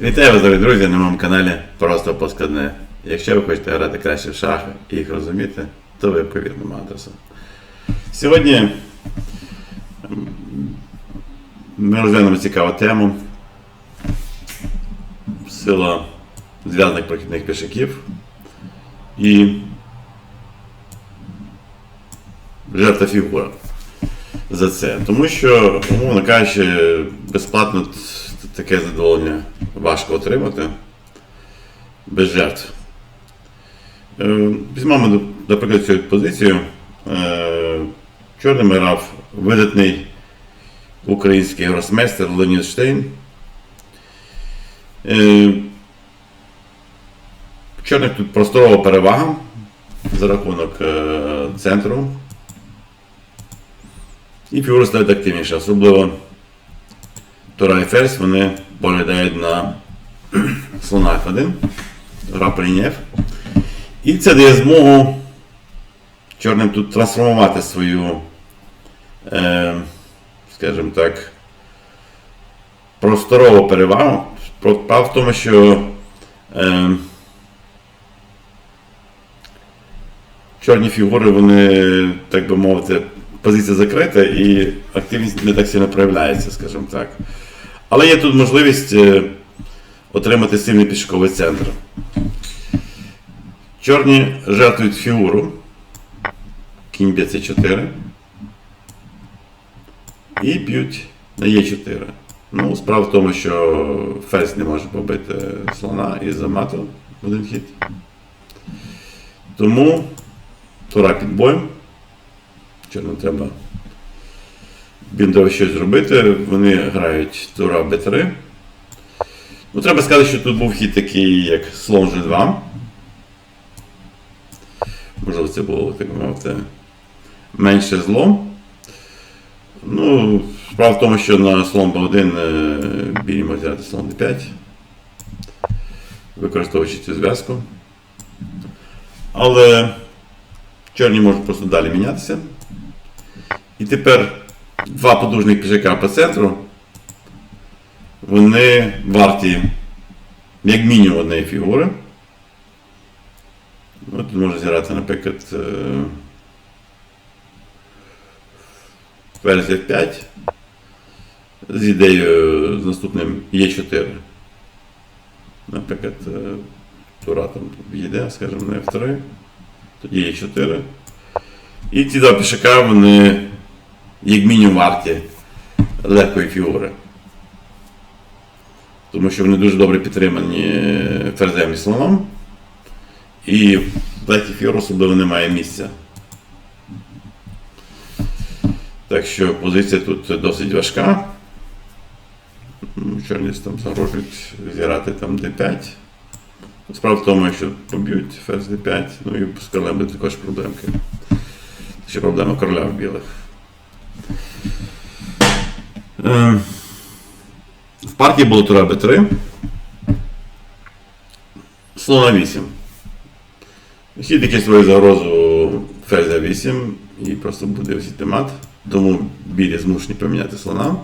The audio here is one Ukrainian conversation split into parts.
Вітаю вас, дорогі друзі, на моєму каналі Просто Поскладне. Якщо ви хочете грати краще в шахи і їх розуміти, то ви по вірному адресу. Сьогодні ми розглянемо цікаву тему. Сила зв'язаних прохідних пішаків і жертва фігура за це. Тому що, умовно кажучи, безплатно таке задоволення важко отримати без жертв. Е, Візьмемо, наприклад, цю позицію. Е, Чорним грав видатний український гросмейстер Леонід Штейн. Е, Чорних тут просторова перевага за рахунок е, центру. І фігури стають активніше, особливо Тора і вони поглядають на слона F1, гра прийняв. І це дає змогу чорним тут трансформувати свою, е, скажімо так, просторову перевагу. Справа в тому, що е, чорні фігури, вони, так би мовити, позиція закрита і активність не так сильно проявляється, скажімо так. Але є тут можливість е, отримати сильний пішковий центр. Чорні жертвують фігуру. Кінь б'є С4. І б'ють на Е4. Ну, справа в тому, що ферзь не може побити слона і за мату в один хід. Тому тура під боєм. Чорним треба він щось зробити. Вони грають тура Б3. Ну, треба сказати, що тут був хід такий, як слон G2. Можливо, це було, так мовити, менше зло. Ну, справа в тому, що на слон Б1 е, білі можуть взяти слон D5, використовуючи цю зв'язку. Але чорні можуть просто далі мінятися. І тепер два потужних пішака по центру, вони варті як мінімум однієї фігури. Ну, Тут можна зіграти, наприклад, е, ферзь F5 з ідеєю з наступним Е4. Наприклад, е, тура там їде, скажімо, на F3, тоді Е4. І ці два пішака, вони як мінімум варті легкої фігури. Тому що вони дуже добре підтримані ферзем і слоном. І в легкій фігур особливо немає місця. Так що позиція тут досить важка. Ну, Чорні там загрожують зіграти там d5. Справа в тому, якщо поб'ють ферзь d5, ну і з королем буде також проблемки. Ще проблема короля в білих. Е, В партії було тура b3. Слона 8. Хід який створює загрозу ферзя 8 і просто буде осіти мат. Тому білі змушені поміняти слона.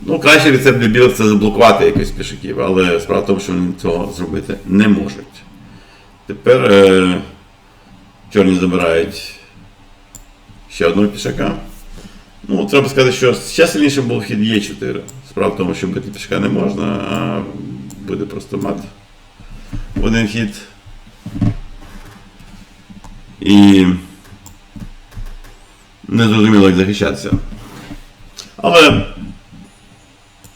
Ну, кращий рецепт для білих це заблокувати якось пішаків, але справа в тому, що вони цього зробити не можуть. Тепер е, чорні забирають ще одного пішака. Ну, треба сказати, що ще сильніше був хід Е4. Справа в тому, що бити пішка не можна, а буде просто мат один хід. І не зрозуміло, як захищатися. Але,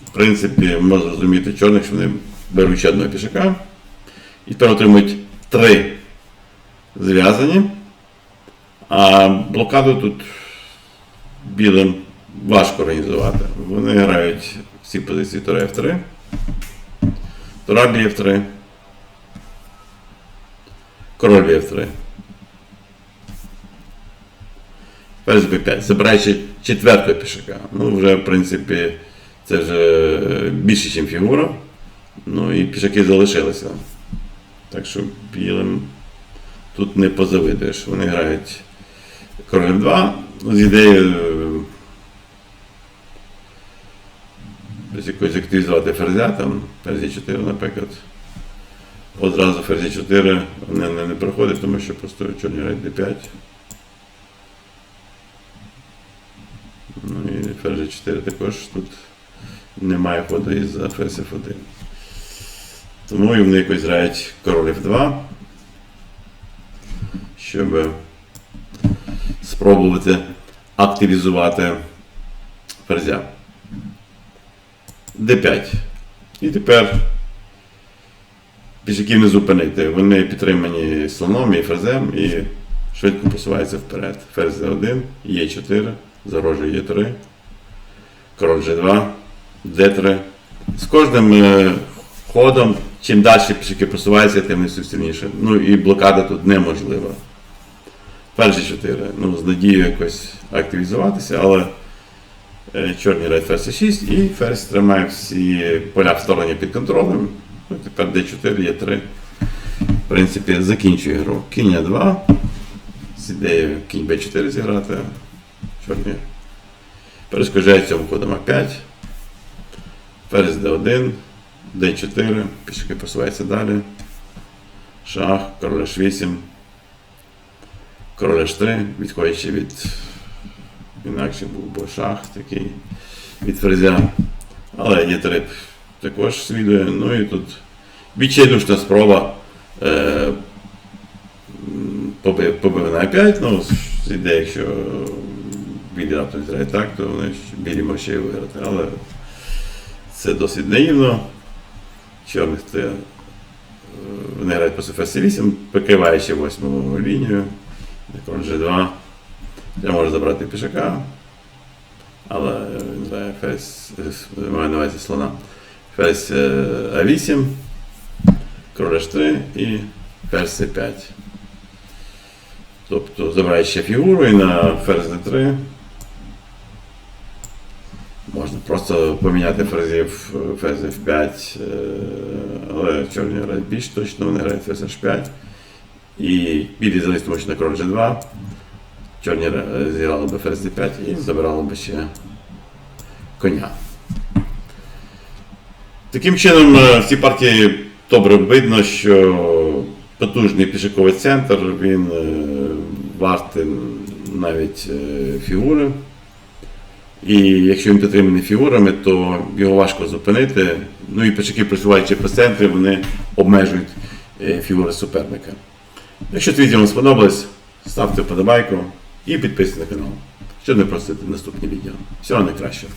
в принципі, можна зрозуміти чорних, що вони беруть ще одного пішака. І тепер отримують три зв'язані. А блокаду тут білим важко організувати. Вони грають всі позиції Тура F3. Тура б'є F3. Король б'є F3. Ферзь B5. Забираючи четвертого пішака. Ну, вже, в принципі, це вже більше, ніж фігура. Ну і пішаки залишилися. Так що білим тут не позавидуєш. Вони грають король 2 з ідеєю е, без якось активізувати ферзя, там ферзі 4, наприклад. Одразу ферзі 4 не, не, не проходить, тому що просто чорні грають d5. Ну і ферзі 4 також тут немає ходу із-за ферзь F1. Тому і вони якось грають король F2, щоб спробувати активізувати ферзя. D5. І тепер пішаків не зупинити. Вони підтримані слоном і ферзем і швидко посуваються вперед. Ферзь D1, Е4, загрожує Е3, король G2, D3. З кожним е, ходом, чим далі пішаки просуваються, тим все сильніше. Ну і блокада тут неможлива. Перші 4. Ну, з надією якось активізуватися, але е, чорні грають ферзь 6 і ферзь тримає всі поля в стороні під контролем. Ну, тепер D4, є 3. В принципі, закінчує гру. Кінь А2. З ідеєю кінь B4 зіграти. Чорні. Перешкоджають цьому ходом А5. Ферзь D1, D4, пішки посуваються далі. Шах, король H8. Король H3, відходячи від. Інакше був би шах такий від ферзя. Але є також слідує. Ну і тут відчайдушна спроба е, м, поби- побив на 5. Ну, з якщо білі раптом зіграє так, то вони білі ще й виграти. Але це досить наївно. Чорних це грають просто ферзь 8, прикриваючи восьму лінію. Король G2. Я можу забрати пішака. Але е, він грає ферзь, е, маю на увазі слона. Ферзь е, А8, король H3 і ферзь С5. Тобто забирає ще фігуру і на ферзь D3. Можна просто поміняти ферзів ферзь F5, е, але чорні грають більш точно, вони грають ферзь H5. І білі заліз, тому що на король G2. Чорні зіграли би ферзь D5 і забирали би ще коня. Таким чином, е, в цій партії добре видно, що потужний пішаковий центр, він е, вартий навіть е, фігури. І якщо він підтриманий фігурами, то його важко зупинити. Ну і пішаки, просуваючи по центрі, вони обмежують фігури суперника. Якщо це відео вам сподобалось, ставте вподобайку і підписуйтесь на канал, щоб не просити наступні відео. Всього найкращого.